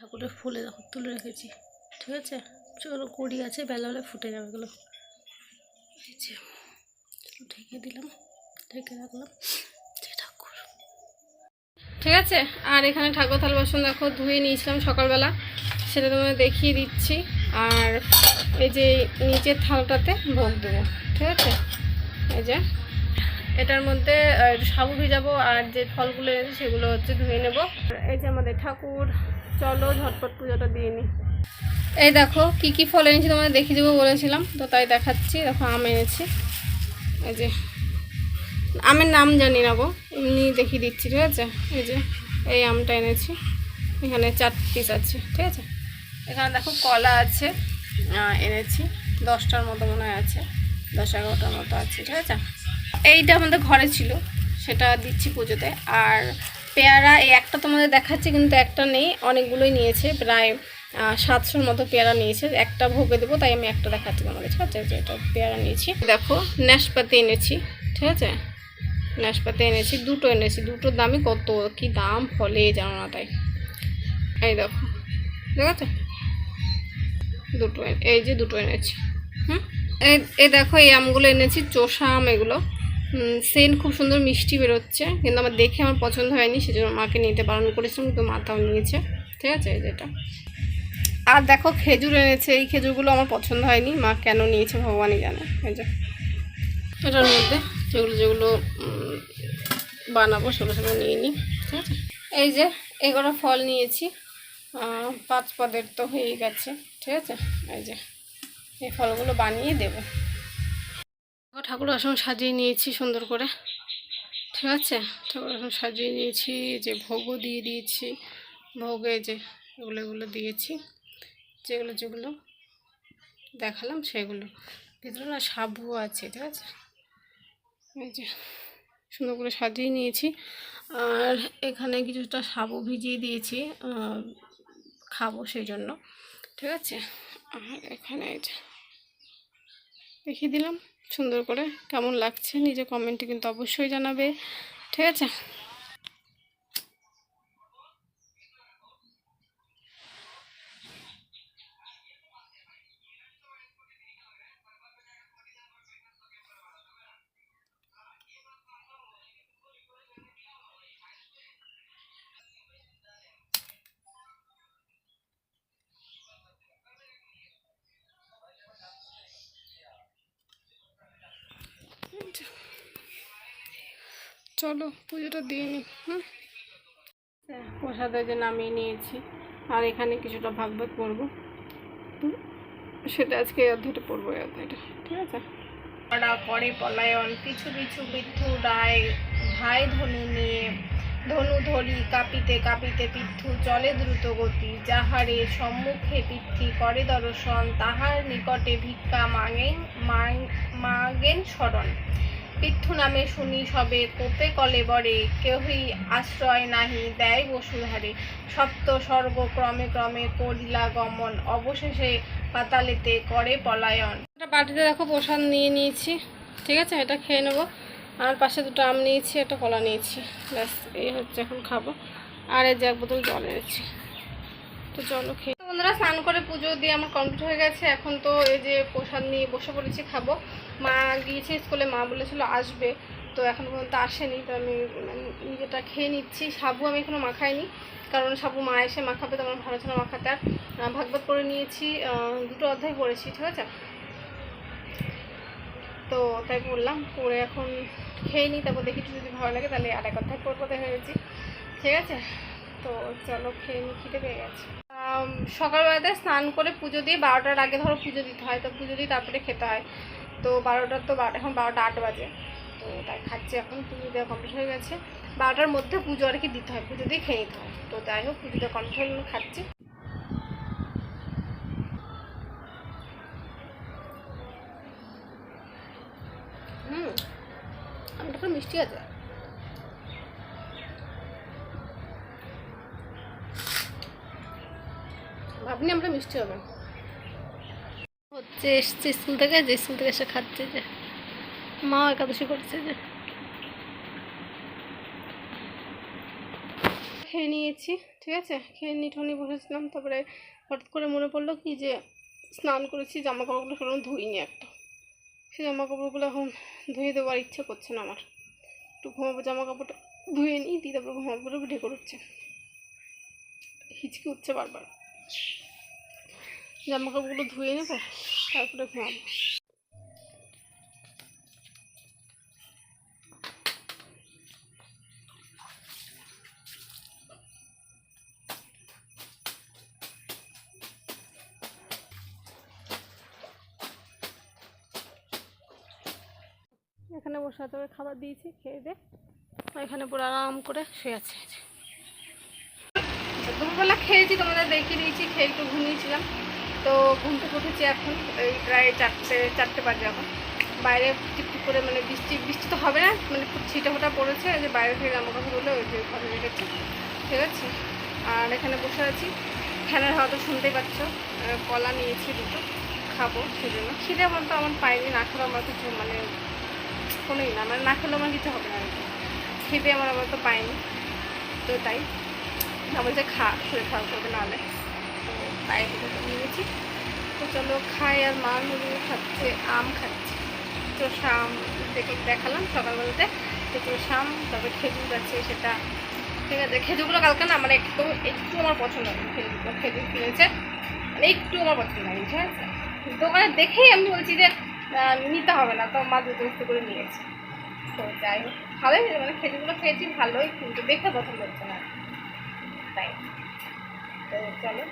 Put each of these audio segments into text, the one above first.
ঠাকুরের ফুলে তুলে রেখেছি। ঠিক আছে? চলো, কড়ি আছে, বেলা হলে ফুটে যাবে এগুলো। এই ঢেকে দিলাম, ঢেকে রাখলাম। ঠাকুর। ঠিক আছে? আর এখানে ঠাকুর থাল বাসন দেখো, ধুয়ে নিয়েছিলাম সকালবেলা। সেটা তোমাদের দেখিয়ে দিচ্ছি। আর এই যে নিচের থালটাতে ভোগ দেবো। ঠিক আছে? এই যে, এটার মধ্যে সাবু ভিজাবো, আর যে ফলগুলো এনেছি সেগুলো হচ্ছে ধুয়ে নেব। এই যে আমাদের ঠাকুর চলো ঝটপট পুজোটা দিয়ে এই দেখো, কি কি ফল এনেছি তোমাদের দেখিয়ে দেবো বলেছিলাম, তো তাই দেখাচ্ছি। দেখো, আম এনেছি। এই যে, আমের নাম জানি না গো, এমনি দেখিয়ে দিচ্ছি, ঠিক আছে? এই যে, এই আমটা এনেছি। এখানে চার পিস আছে, ঠিক আছে? এখানে দেখো, কলা আছে এনেছি। দশটার মতো মনে হয় আছে, দশ এগারোটার মতো আছে, ঠিক আছে? এইটা আমাদের ঘরে ছিল, সেটা দিচ্ছি পুজোতে। আর পেয়ারা, এই একটা তোমাদের দেখাচ্ছি, কিন্তু একটা নেই। অনেকগুলোই নিয়েছে, প্রায় সাতশোর মতো পেয়ারা নিয়েছে। একটা ভোগে দেবো, তাই আমি একটা দেখাচ্ছি তোমাদের ঠিক আছে যে এটা পেয়ারা নিয়েছি। দেখো নাশপাতি এনেছি, ঠিক আছে? নাশপাতি এনেছি, দুটো এনেছি। দুটোর দামই কত? কি দাম ফলে জানো না তাই। এই দেখো, ঠিক আছে? দুটো এই যে দুটো এনেছি। হুম? এই দেখো, এই আমগুলো এনেছি, চোষা আম এগুলো। সেন খুব সুন্দর মিষ্টি বেরোচ্ছে, কিন্তু আমার দেখে আমার পছন্দ হয়নি, সেজন্য মাকে নিতে বারণ করেছিলাম, কিন্তু মাতাও নিয়েছে, ঠিক আছে যেটা আর দেখো খেজুর এনেছে, এই খেজুরগুলো আমার পছন্দ হয়নি, মা কেন নিয়েছে ভগবানই জানে, এই যে। এটার মধ্যে যেগুলো যেগুলো বানাবো, সেগুলো সেগুলো নিয়ে নিই, ঠিক আছে। এই যে এগুলো ফল নিয়েছি পাঁচ পদের তো হয়েই গেছে, ঠিক আছে, এই যে, এই ফলগুলো বানিয়ে দেবো। ঠাকুর আসন সাজিয়ে নিয়েছি সুন্দর করে। ঠিক আছে? ঠাকুর আসন সাজিয়ে নিয়েছি যে ভোগও দিয়ে দিয়েছি। ভোগে যে এগুলো এগুলো দিয়েছি। যেগুলো যেগুলো দেখালাম সেগুলো। ভিতরে না সাবু আছে, ঠিক আছে? এই যে সুন্দর করে সাজিয়ে নিয়েছি। আর এখানে কিছুটা সাবু ভিজিয়ে দিয়েছি খাব সেই জন্য ঠিক আছে? আর এখানে এই যে দেখিয়ে দিলাম। সুন্দর করে কেমন লাগছে নিজে কমেন্টে কিন্তু অবশ্যই জানাবে। ঠিক আছে? চলো পুজোটা দিয়ে নিই হুম? প্রসাদের যে নামিয়ে নিয়েছি আর এখানে কিছুটা ভাগবত পড়ব। সেটা আজকে অধ্যায়টা পড়ব এই অধ্যায়টা ঠিক আছে? পড়া পরে পলায়ন পিছু পিছু বৃদ্ধু ডায় ভাই ধনু নিয়ে ধনু ধরি কাঁপিতে কাঁপিতে পিঠু চলে দ্রুত গতি যাহারে সম্মুখে পিঠি করে দর্শন তাহার নিকটে ভিক্ষা মাগেন মাং- মাগেন শরণ। পিঠু নামে শুনি সবে, কোপে কলে বরে, কেহই আশ্রয় নাহি দেয় বসুধারে সপ্ত স্বর্গ ক্রমে ক্রমে করিলা গমন, অবশেষে পাতালেতে করে পলায়ন। এটা বাটিতে দেখো প্রসাদ নিয়ে নিয়েছি, ঠিক আছে? এটা খেয়ে নেব। আর পাশে দুটো আম নিয়েছি, একটা কলা নিয়েছি। ব্যাস, এই হচ্ছে এখন খাব। আর এই যে এক বোতল জল এনেছি। তো চলো খেয়ে বন্ধুরা স্নান করে পুজো দিয়ে আমার কমপ্লিট হয়ে গেছে। এখন তো এই যে প্রসাদ নিয়ে বসে পড়েছি খাব। মা গিয়েছে স্কুলে, মা বলেছিল আসবে। তো এখন পর্যন্ত আসেনি, তো আমি মানে নিজেটা খেয়ে নিচ্ছি। সাবু আমি এখনও মাখাইনি, কারণ সাবু মা এসে মাখাবে, তো আমার ভালো ছিল মাখাতে। আর ভাগবত করে নিয়েছি দুটো অধ্যায় পড়েছি, ঠিক আছে? তো তাই বললাম পরে এখন খেয়ে নিই, তারপর দেখি যদি ভালো লাগে, তাহলে আর এক অধ্যায় পড়ব দেখা গেছি ঠিক আছে? তো চলো, খেয়ে নিই, খিদে পেয়ে গেছে। সকালবেলাতে স্নান করে পুজো দিয়ে বারোটার আগে ধরো পুজো দিতে হয়, তো পুজো দিয়ে তারপরে খেতে হয়। তো বারোটার তো এখন বারোটা আট বাজে। তো তাই খাচ্ছি এখন, পুজো দেওয়া কমপ্লিট হয়ে গেছে। বারোটার মধ্যে পুজো আর কি দিতে হয়, পুজো দিয়ে খেয়ে নিতে হয়। তো যাই হোক, পুজো দেওয়া কমপ্লিট হয়ে খাচ্ছি। হুম আমটা তো মিষ্টি আছে। মিষ্টি হবে। হচ্ছে এসছে স্কুল থেকে, যে স্কুল থেকে এসে খাচ্ছে যে মা একাদশী করছে যে। খেয়ে নিয়েছি, ঠিক আছে? খেয়ে নিয়ে ঠনি বসেছিলাম, তারপরে হঠাৎ করে মনে পড়ল কি যে স্নান করেছি জামা কাপড়গুলো সেরকম ধুইনি একটা। সেই জামা কাপড়গুলো এখন ধুয়ে দেওয়ার ইচ্ছে করছে না আমার। একটু ঘুমাবো জামা কাপড়টা ধুয়ে নিই, দিয়ে তারপরে ঘুমাবো ঢেকে উঠছে হিচকি উঠছে বারবার। জামা কাপড়গুলো ধুয়ে নেব, তারপরে ঘুমাবো। এখানে বসে ওকে খাবার দিয়েছি, খেয়ে দে। এখানে পুরো আরাম করে শুয়ে আছে। দুপুরবেলা খেয়েছি, তোমাদের দেখিয়ে দিয়েছি, খেয়ে একটু ঘুমিয়েছিলাম। তো ঘুম থেকে উঠেছি এখন, এই প্রায় চারটে চারটে বাজে এখন। বাইরে টিপটিপ করে মানে বৃষ্টি বৃষ্টি তো হবে না মানে খুব ছিটা ফোটা পড়েছে যে বাইরে থেকে জামা কাপড়গুলো ওই যে ঘরে রেখেছি ঠিক আছে? আর এখানে বসে আছি। ফ্যানের হাওয়া তো শুনতেই পাচ্ছ কলা নিয়েছি দুটো, খাব সেজন্য খিদে আমার তো আমার পাইনি, না খেলে আমার কিছু মানে কোনোই না মানে না খেলে আমার কিছু হবে না। খিদে আমার আবার তো পাইনি, তো তাই। আমার যে খা শরীর খারাপ করবে নাহলে তাই দুটো নিয়েছি তো চলো খাই আর মা মুড়ি খাচ্ছে, আম খাচ্ছে। তো শাম দেখে দেখালাম সকালবেলাতে। তো শাম তারপরে খেজুর আছে সেটা ঠিক আছে। খেজুরগুলো কালকে না মানে একটু একটু আমার পছন্দ হয়নি খেজুরগুলো খেজুর কিনেছে। মানে একটু আমার পছন্দ হয়নি ঠিক আছে দোকানে দেখেই আমি বলছি যে নিতে হবে না। তো মা দুটো করে নিয়েছে। তো যাই হোক, ভালোই মানে খেজুরগুলো খেয়েছি, ভালোই কিন্তু। দেখে পছন্দ হচ্ছে না। তাই। তো চলো।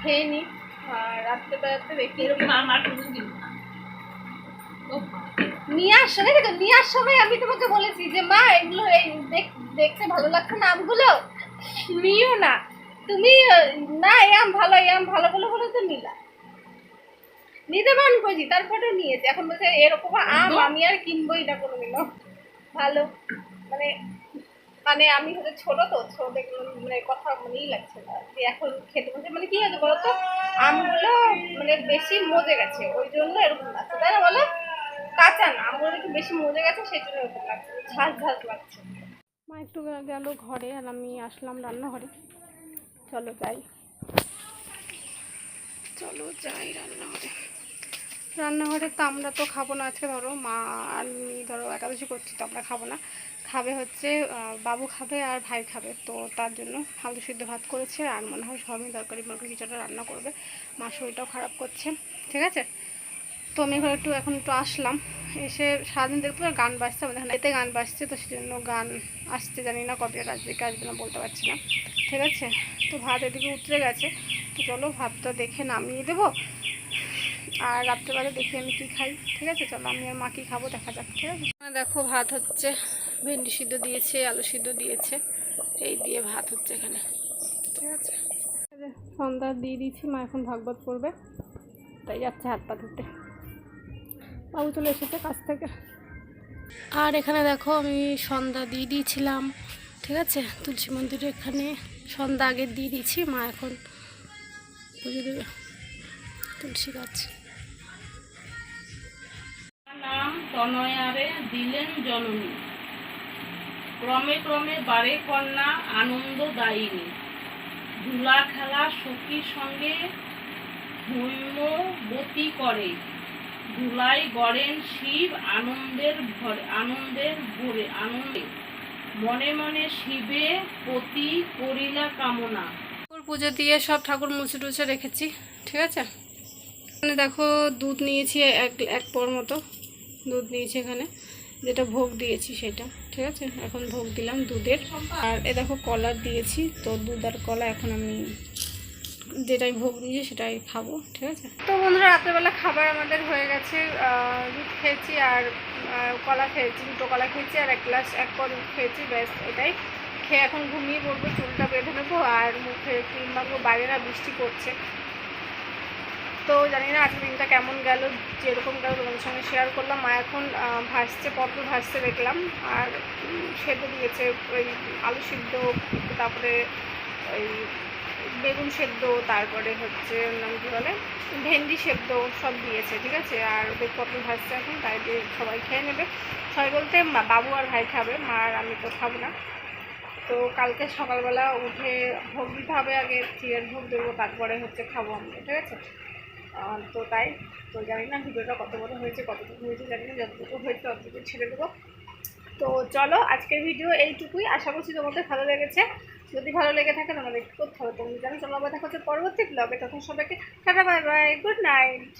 খেয়ে নিই আর রাত্রেবেলাতে দেখি এরকম আমার কোনোদিন কিনবো না। ও মা। দেখো নিয়ে আসার সময় আমি তোমাকে বলেছি যে মা এগুলো দেখতে ভালো লাগছে না আমগুলো? নিও না। তুমি না এই আম ভালো আম ভালো বলে বলে তো নিলা। নিতে বান করেছি তারপরে নিয়েছে। এখন বলছে এরকম আম আমি আর কিনবোই না কোনো দিনও ভালো। মানে মানে আমি হচ্ছে ছোট তো, ছোট মানে কথা মানে ই লাগছে না। যে এখন খেতে বলছে মানে কি হয়েছে বলতো? আমগুলো মানে বেশি মজে গেছে, ওই জন্য এরকম লাগছে। তাই না বলো? কাঁচা না, আমগুলো একটু বেশি মজে গেছে, সেই জন্য এরকম লাগছে। ঝাঁঝ ঝাঁঝ লাগছে। মা একটু গেল ঘরে আর আমি আসলাম রান্নাঘরে। চলো যাই। চলো যাই রান্নাঘরে। রান্নাঘরে তো আমরা তো খাব না আজকে, ধরো মা আর ধরো একাদশী করছি তো আমরা খাব না। খাবে হচ্ছে বাবু খাবে আর ভাই খাবে। তো তার জন্য আলু সিদ্ধ ভাত করেছে আর মনে হয় সবই তরকারি মরকারি কিছুটা রান্না করবে। মা শরীরটাও খারাপ করছে, ঠিক আছে? তো আমি এখানে একটু, এখন একটু আসলাম। এসে সারাদিন দেখব পাই গান বাজছে, আমাদের এতে গান বাজছে, তো সেজন্য গান আসছে, জানি না কবে আসবে, কি আসবে না বলতে পারছি না, ঠিক আছে? তো ভাত এদিকে উতরে গেছে। তো চলো ভাতটা দেখে নামিয়ে দেবো। আর রাত্রেবেলা দেখি আমি কি খাই, ঠিক আছে? চলো আমি আর মা কি খাব, দেখা যাক, ঠিক আছে? দেখো ভাত হচ্ছে ভেন্ডি সিদ্ধ দিয়েছে আলু সিদ্ধ দিয়েছে। এই দিয়ে ভাত হচ্ছে এখানে। ঠিক আছে? সন্ধ্যা দিয়ে দিয়েছি মা এখন ভাগবত করবে তাই যাচ্ছে হাত পা ধুতে। বাবু চলে এসেছে কাছ থেকে। আর এখানে দেখো আমি সন্ধ্যা দিয়ে দিয়েছিলাম। ঠিক আছে? তুলসী মন্দিরে এখানে সন্ধ্যা আগে দিয়ে দিয়েছি মা এখন পুজো দেবে। তুলসী গাছ। নাম তনয়ারে দিলেন জননী। ক্রমে ক্রমে বারে কন্যা আনন্দদায়িনী ধুলা খেলা সখীর সঙ্গে ধন্যবতী করে। ধুলাই গড়েন শিব আনন্দের ভরে আনন্দের ভরে আনন্দে। মনে মনে শিবে পতি করিলা কামনা। পুজো দিয়ে সব ঠাকুর মুছে টুছে রেখেছি, ঠিক আছে? এখানে দেখো দুধ নিয়েছি এক এক পর মতো। দুধ নিয়েছি এখানে, যেটা ভোগ দিয়েছি সেটা। ঠিক আছে? এখন ভোগ দিলাম দুধের। আর এ দেখো কলা দিয়েছি। তো দুধ আর কলা এখন আমি যেটাই ভোগ দিয়েছি সেটাই খাব, ঠিক আছে? তো বন্ধুরা, রাত্রেবেলা খাবার আমাদের হয়ে গেছে। দুধ খেয়েছি আর কলা খেয়েছি, দুটো কলা খেয়েছি আর এক গ্লাস, এক পর দুধ খেয়েছি, ব্যাস এটাই। খেয়ে এখন ঘুমিয়ে পড়ব, চুলটা বেঁধে নেব আর মুখে ক্রিম মাখবো, বাইরে না বৃষ্টি পড়ছে। তো জানি না আজকের দিনটা কেমন গেল, যেরকম গেল তোমাদের সঙ্গে শেয়ার করলাম। মা এখন ভাসছে পটল ভাসছে দেখলাম। আর সেদ্ধ দিয়েছে, ওই আলু সিদ্ধ, তারপরে ওই বেগুন সেদ্ধ, তারপরে হচ্ছে নাম কী বলে? ভেন্ডি সেদ্ধ সব দিয়েছে, ঠিক আছে? আর পটল ভাজছে এখন, তাই দিয়ে সবাই খেয়ে নেবে। সবাই বলতে বাবু আর ভাই খাবে, মা আর আমি তো খাব না। তো কালকে সকালবেলা উঠে ভোগ দিতে হবে আগে, চিড়ের ভোগ দেবো, তারপরে হচ্ছে খাব আমরা, ঠিক আছে? তো তাই তো জানি না ভিডিওটা কত বড় হয়েছে, কতটুকু হয়েছে জানি না, যতটুকু হয়েছে ততটুকু ছেড়ে দেবো। তো চলো, আজকের ভিডিও এইটুকুই। আশা করছি তোমাদের ভালো লেগেছে। যদি ভালো লেগে থাকে তোমাদের করতে হবে তুমি জানো, চলো আবার দেখা হচ্ছে পরবর্তী ব্লগে তখন সবাইকে tata bye bye good night